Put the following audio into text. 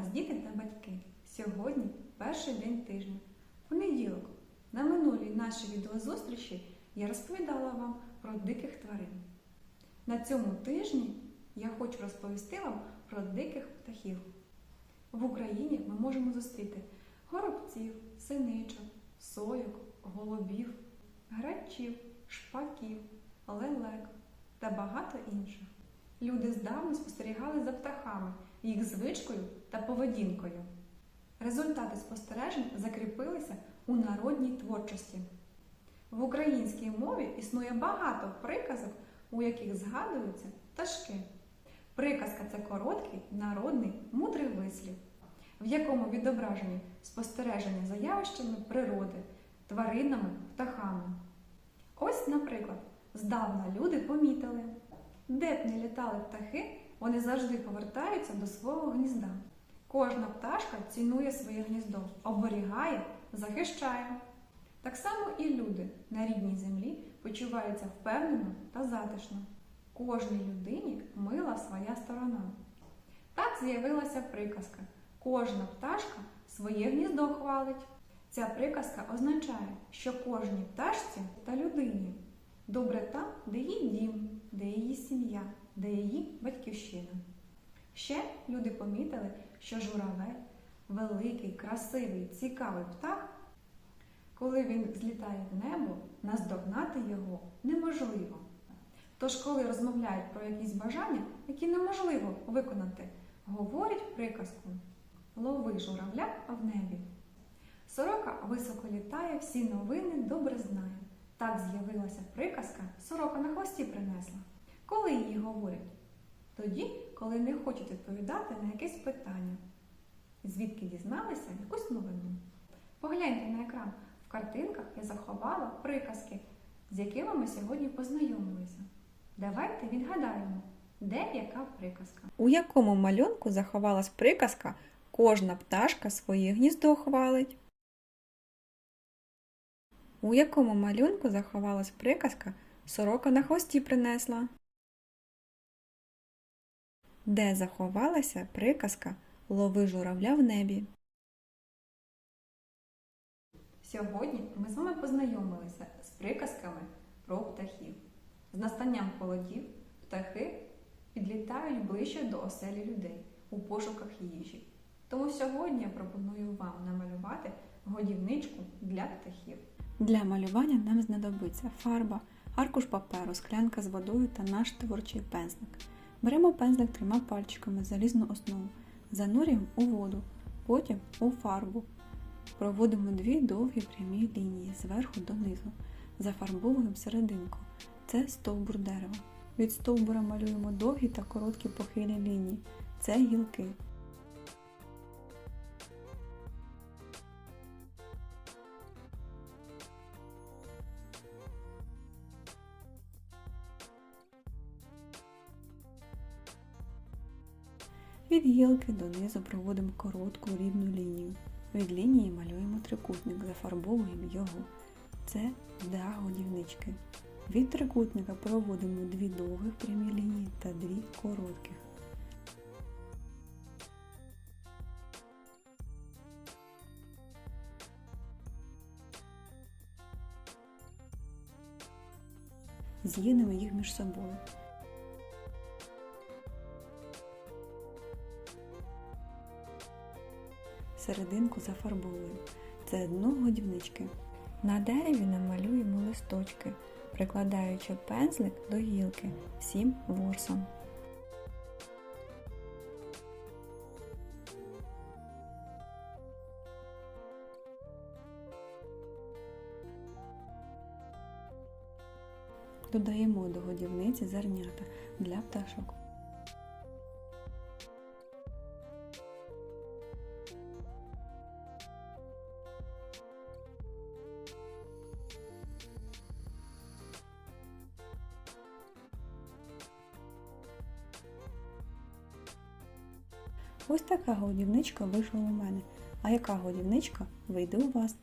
вас, діти та батьки! Сьогодні перший день тижня. Понеділок. На минулій нашій відеозустрічі я розповідала вам про диких тварин. На цьому тижні я хочу розповісти вам про диких птахів. В Україні ми можемо зустріти горобців, синичок, сойок, голубів, грачів, шпаків, лелек та багато інших. Люди здавна спостерігали за птахами, їх звичкою та поведінкою. Результати спостережень закріпилися у народній творчості. В українській мові існує багато приказок, у яких згадуються пташки. Приказка це короткий, народний, мудрий вислів, в якому відображені спостереження за явищами природи, тваринами, птахами. Ось, наприклад, здавна люди помітили, де б не літали птахи, вони завжди повертаються до свого гнізда. Кожна пташка цінує своє гніздо, оберігає, захищає. Так само і люди на рідній землі почуваються впевнено та затишно. Кожній людині мила своя сторона. Так з'явилася приказка. Кожна пташка своє гніздо хвалить. Ця приказка означає, що кожній пташці та людині добре там, де її дім, де її сім'я, де її батьківщина. Ще люди помітили, що журавель великий, красивий, цікавий птах. Коли він злітає в небо, наздогнати його неможливо. Тож, коли розмовляють про якісь бажання, які неможливо виконати, говорять приказку Лови журавля в небі. Сорока високо літає, всі новини добре знає. Так з'явилася приказка Сорока на хвості принесла. Коли її говорять? Тоді, коли не хочуть відповідати на якесь питання, звідки дізналися якусь новину. Погляньте на екран. В картинках я заховала приказки, з якими ми сьогодні познайомилися. Давайте відгадаємо, де яка приказка. У якому малюнку заховалась приказка Кожна пташка своє гніздо хвалить? У якому малюнку заховалась приказка Сорока на хвості принесла? Де заховалася приказка Лови журавля в небі? Сьогодні ми з вами познайомилися з приказками про птахів. З настанням холодів птахи підлітають ближче до оселі людей у пошуках їжі. Тому сьогодні я пропоную вам намалювати годівничку для птахів. Для малювання нам знадобиться фарба, аркуш паперу, склянка з водою та наш творчий пензлик. Беремо пензлик трьома пальчиками залізну основу, занурюємо у воду, потім у фарбу. Проводимо дві довгі прямі лінії зверху донизу. Зафарбовуємо серединку. Це стовбур дерева. Від стовбура малюємо довгі та короткі похилі лінії. Це гілки. Від гілки донизу проводимо коротку рівну лінію. Від лінії малюємо трикутник, зафарбовуємо його. Це дах. Від трикутника проводимо дві довгих прямі лінії та дві коротких. З'єднуємо їх між собою. Серединку зафарбовуємо. Це дно годівнички. На дереві намалюємо листочки, прикладаючи пензлик до гілки всім ворсом. Додаємо до годівниці зернята для пташок. Ось така годівничка вийшла у мене. А яка годівничка вийде у вас?